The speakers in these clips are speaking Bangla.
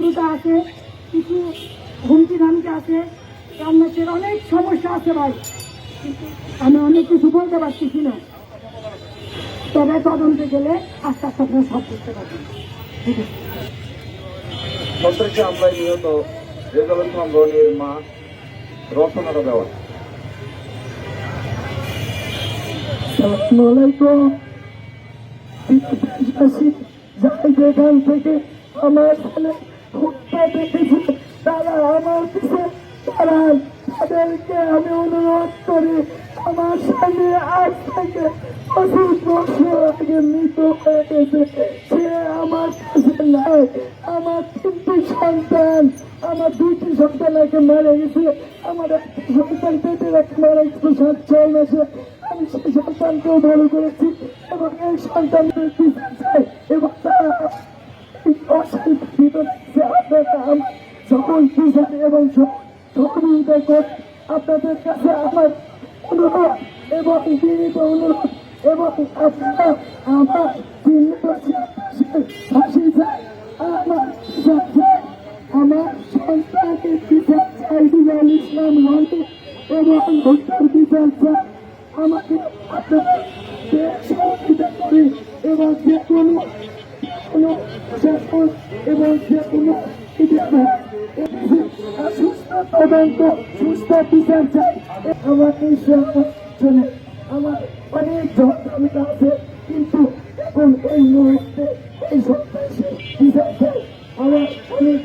শত্রুতা আছে কিছু হুমকি ধামকি আছে রান্নার অনেক সমস্যা আছে ভাই। কিন্তু আমি অনেক কিছু বলতে পারতেছি না? তবে তদন্তে গেলে আস্তে আস্তে আপনারা সব বুঝতে পারবেন। ঠিক আছে। সন্ত্রাসী হামলায় নিহত রেজাউল ইসলাম রনির মা রচনাটা দেওয়া। আসসালামাইকুম দেশবাসী যাই যেখান থেকে আমার ছেলে তারা আমার কাছে তারা তাদেরকে আমি অনুরোধ করি আমার সামনে আজ থেকে পঁচিশ বছর আগে মৃত হয়ে গেছে সে আমার কাছে নাই আমার তিনটি সন্তান আমার দুইটি সন্তান আগে মারা গেছে আমার একটা সন্তান পেটে রেখে মারা গেছে সাত ছয় মাসে আমি সেই সন্তানকেও ভালো করেছি এবং এই সন্তানদের বিচার চাই এবং তারা আমার সকল বিচার এবং সকল সহযোগিতা আপনাদের কাছে আমার অনুরোধ আমার চিহ্নিত ফাঁসি চাই আমার বিচার চাই আমার সন্তানকে বিচার চাই বিলাল ইসলাম রনি এবং বিচার চাই আমাকে আপনারা সহযোগিতা করে এবং যে কোনো কোনো শাসন এবং যে কোনো সুস্থ তদন্ত সুস্থ বিচার চাই। আমার এই আমার অনেক যন্ত্রণা আছে, কিন্তু এখন এই মুহূর্তে এই আমার অনেক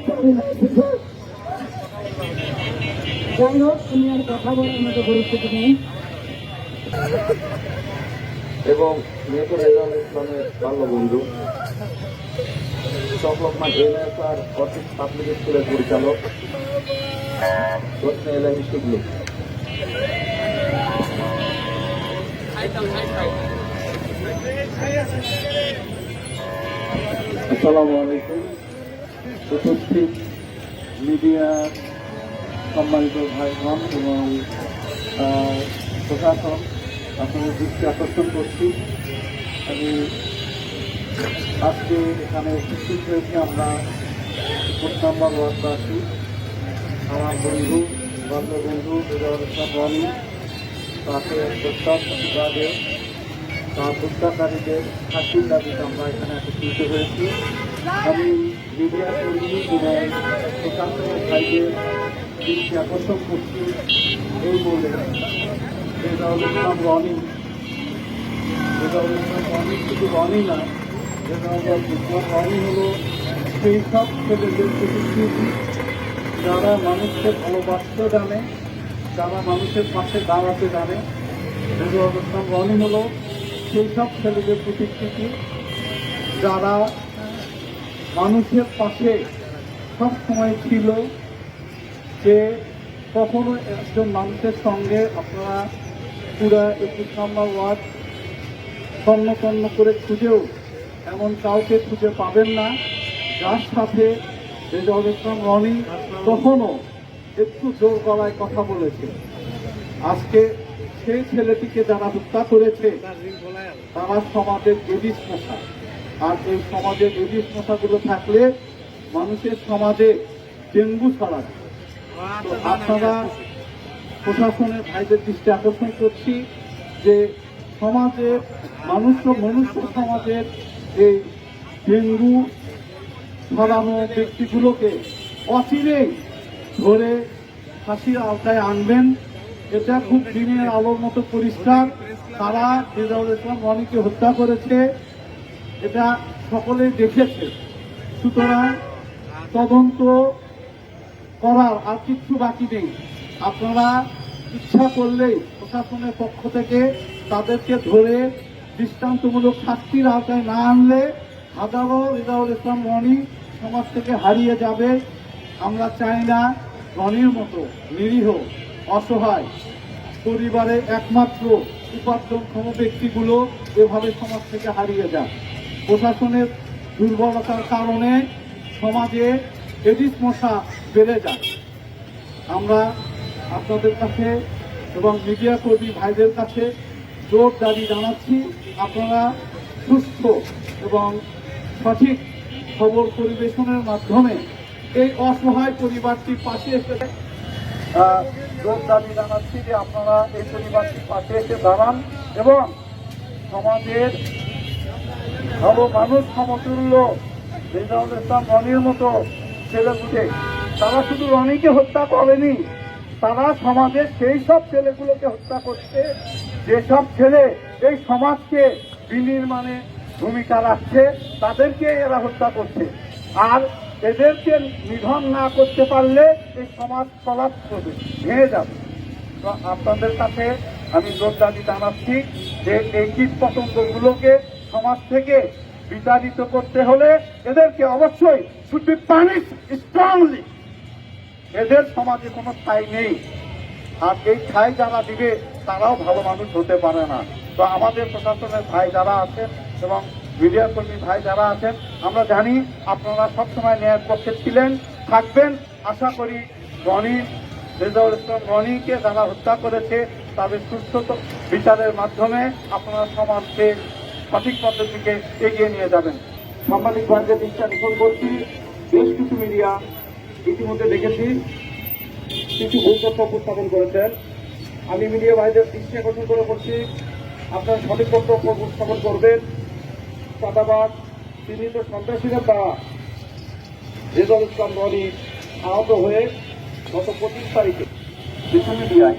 বলার মতো গুরুত্ব নেই। এবং ইসলামের চকলকমান এনএসআর অর্থিক পাবলিক স্কুলের পরিচালক। দক্ষিণ এলাহি শিবলু আসসালামু আলাইকুম। উপস্থিত মিডিয়া সম্মানিত ভাইগণ এবং প্রশাসন আপনাদের দৃষ্টি আকর্ষণ করছি। আমি আজকে এখানে উপস্থিত হয়েছি আমরা নাম্বার ওয়ার্ডবাসী, আমার বন্ধু বান্ধবন্ধু রেজাউল ইসলাম রনি, তাকে বিভাগে, তার হত্যাকারীদের ফাঁসির দাবিতে আমরা এখানে একত্রিত হয়েছি। আমি মিডিয়া কর্মী এবং প্রশাসনের দৃষ্টি আকর্ষণ করছি এই বলে। রনি রনি শুধু রনি না। হলো সেই সব ছেলেদের প্রতিশ্রুতি যারা মানুষকে ভালোবাসতে জানে, যারা মানুষের পাশে দাঁড়াতে জানে ইসলাম রনি হলো সেই সব ছেলেদের প্রতিশ্রুতি যারা মানুষের পাশে সব সময় ছিল, যে কখনো একজন মানুষের সঙ্গে আপনারা পুরা একুশ নম্বর ওয়ার্ড তন্ন তন্ন করে খুঁজেও এমন কাউকে খুঁজে পাবেন না, যার সাথে রেজাউল ইসলাম রনি কখনো একটু জোর গলায় কথা বলেছে। আজকে সেই ছেলেটিকে যারা হত্যা করেছে, তারা সমাজের এডিস মশা আর এই সমাজের এডিস মশাগুলো থাকলে মানুষের সমাজে ডেঙ্গু ছড়াবে। আপনারা প্রশাসনের ভাইদের দৃষ্টি আকর্ষণ করছি যে সমাজের মানুষ মনুষ্য সমাজের এই ডেঙ্গু ছড়ানো ব্যক্তিগুলোকে অচিরেই ধরে ফাঁসির আওতায় আনবেন। এটা খুব দিনের আলোর মতো পরিষ্কার। তারা রেজাউল ইসলাম রনিকে হত্যা করেছে, এটা সকলেই দেখেছে। সুতরাং তদন্ত করার আর কিচ্ছু বাকি নেই। আপনারা ইচ্ছা করলেই প্রশাসনের পক্ষ থেকে তাদেরকে ধরে দৃষ্টান্তমূলক শাস্তির আওতায় না আনলে হাজারো রেজাউল ইসলাম রনি সমাজ থেকে হারিয়ে যাবে। আমরা চাই না রনির মতো নিরীহ, অসহায়, পরিবারের একমাত্র উপার্জনক্ষম ব্যক্তিগুলো এভাবে সমাজ থেকে হারিয়ে যায় প্রশাসনের দুর্বলতার কারণে সমাজে এডিস মশা বেড়ে যায় আমরা আপনাদের কাছে এবং মিডিয়া কর্মী ভাইদের কাছে জোর দাবি জানাচ্ছি, আপনারা সুস্থ এবং সঠিক খবর পরিবেশনের মাধ্যমে এই অসহায় পরিবারটির পাশে এসে জোর দাবি জানাচ্ছি যে আপনারা এই পরিবারটির পাশে এসে দাঁড়ান এবং সমাজের ভালো মানুষ সমতুল্য রেজাউল ইসলাম রনির মতো ছেলেগুলো তারা শুধু রনিকে হত্যা করেনি, তারা সমাজের সেই সব ছেলেগুলোকে হত্যা করছে। যেসব ছেলে এই সমাজকে বিনির্মাণে ভূমিকা রাখছে, তাদেরকে এরা হত্যা করছে। আর এদেরকে নিধন না করতে পারলে এই সমাজ কলাপ করবে ভেঙে যাবে। তো আপনাদের কাছে আমি দাবি জানাচ্ছি যে এই কীট পতঙ্গগুলোকে সমাজ থেকে বিতাড়িত করতে হলে এদেরকে অবশ্যই শুড বি পানিশ স্ট্রংলি। এদের সমাজে কোনো ঠাই নেই। আর এই ঠাই যারা দিবে, তারাও ভালো মানুষ হতে পারে না। তো আমাদের প্রশাসনের ভাই যারা আছেন এবং মিডিয়া কর্মী ভাই যারা আছেন, আমরা জানি আপনারা সবসময় ন্যায়ের পক্ষে ছিলেন, থাকবেন। আশা করি রনি রেজাউল ইসলাম রনিকে যারা হত্যা করেছে, তাদের সুস্থ বিচারের মাধ্যমে আপনারা সমাজকে সঠিক পদ্ধতিকে এগিয়ে নিয়ে যাবেন। সাংবাদিক ভাইদের আকর্ষণ করছি। বেশ কিছু মিডিয়া ইতিমধ্যে দেখেছি। কিছু ভুল তথ্য উপস্থাপন করেছেন। আমি মিডিয়া ভাইদের দৃষ্টি আকর্ষণ করে বলছি, আপনার সঠিক বক্তব্য উপস্থাপন করবেন। চাঁদাবাদ চিহ্নিত সন্ত্রাসীদের দ্বারা রেজাল ইসলাম রনি আহত হয়ে গত পঁচিশ তারিখে কিছু মিডিয়ায়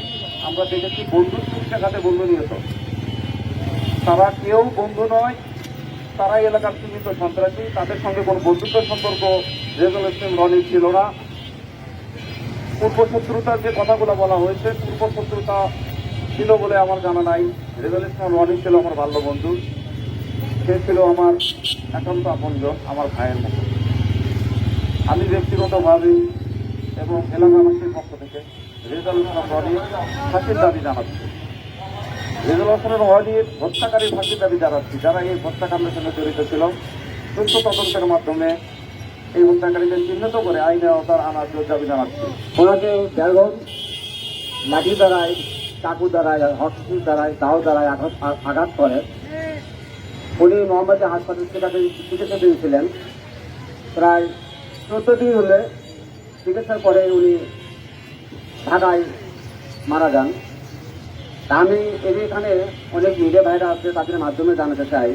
আমরা দেখেছি বন্ধু শিক্ষাখাতে বন্ধু নিহত তারা কেউ বন্ধু নয় তারা এলাকার চিহ্নিত সন্ত্রাসী। তাদের সঙ্গে কোনো বন্ধুত্ব সম্পর্ক রেজাল ইসলাম রনির ছিল না। পূর্ব শত্রুতার যে কথাগুলো বলা হয়েছে পূর্ব শত্রুতা ছিল বলে আমার জানা নাই। রেজাল ইসলাম ছিল আমার বাল্য বন্ধু। সে ছিল আমার একান্ত আপনজন, আমার ভাইয়ের মতো। আমি ব্যক্তিগতভাবে এবং এলাকাবাসীর পক্ষ থেকে রেজাল ইসলাম রনি ফাঁসির দাবি জানাচ্ছি। রেজাল হাসানের রনির হত্যাকারী ফাঁসির দাবি জানাচ্ছি। যারা এই হত্যাকাণ্ডের সঙ্গে জড়িত ছিল সুস্থ তদন্তের মাধ্যমে এই হত্যাকারীদের চিহ্নিত করে আইনে আওতার আনার দাবি জানাচ্ছি। ওনাকে বেরগম লাঠি দ্বারায়, চাকু দ্বারায় হস্তী দ্বারায়, দাও দ্বারায় আঘাত আঘাত করে। উনি মোহাম্মদ হাসপাতাল থেকে চিকিৎসা দিয়েছিলেন। প্রায় চোদ্দ দিন হলে চিকিৎসার পরে উনি ঢাকায় মারা যান। আমি এর এখানে অনেক মিডিয়া ভাইরা আছে, তাদের মাধ্যমে জানাতে চাই।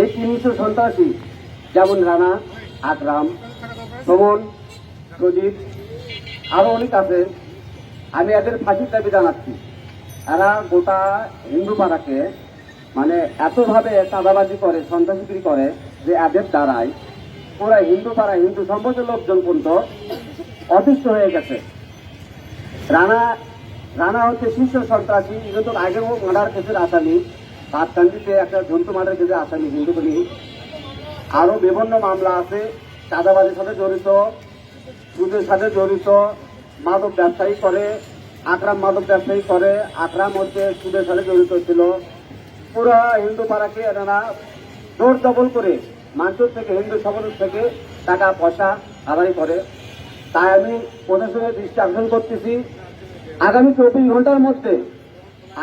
এই তিনশো সন্ত্রাসী, যেমন রানা আকরাম, সুমন, প্রদীপ, আরও অনেক আছে। আমি এদের ফাঁসির দাবি জানাচ্ছি। এরা গোটা হিন্দু পাড়াকে মানে এতভাবে চাঁদাবাজি করে সন্ত্রাসী করে যে এদের দ্বারাই পুরা হিন্দু পাড়া, হিন্দু সম্পদের লোকজন পর্যন্ত অতিষ্ঠ হয়ে গেছে। রানা রানা হচ্ছে শীর্ষ সন্ত্রাসী। কিন্তু আগেও মার্ডার কেসের আসামি। পাতকান্দিতে একটা জন্তু মার্ডার কেসের আসামি হিন্দু বলি আরও বিভিন্ন মামলা আছে। চাঁদাবাজির সাথে জড়িত সুদের সাথে জড়িত, মাদক ব্যবসায়ী করে, আকরাম মাদক ব্যবসায়ী করে। আকরাম হচ্ছে সুদের সাথে জড়িত ছিল। পুরো হিন্দু পাড়াকে এনারা জোর দবল করে মাঞ্চুর থেকে, হিন্দু সমাজ থেকে টাকা, পয়সা আদায় করে। তাই আমি প্রশাসনের দৃষ্টি আকর্ষণ করতেছি। আগামী চব্বিশ ঘণ্টার মধ্যে,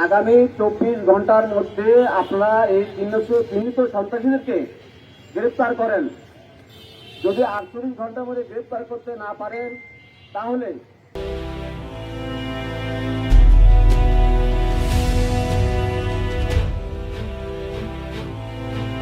আগামী চব্বিশ ঘণ্টার মধ্যে আপনারা এই চিহ্নিত চিহ্নিত সন্ত্রাসীদেরকে গ্রেফতার করেন। যদি আটচল্লিশ ঘণ্টার মধ্যে গ্রেফতার করতে না পারেন তাহলে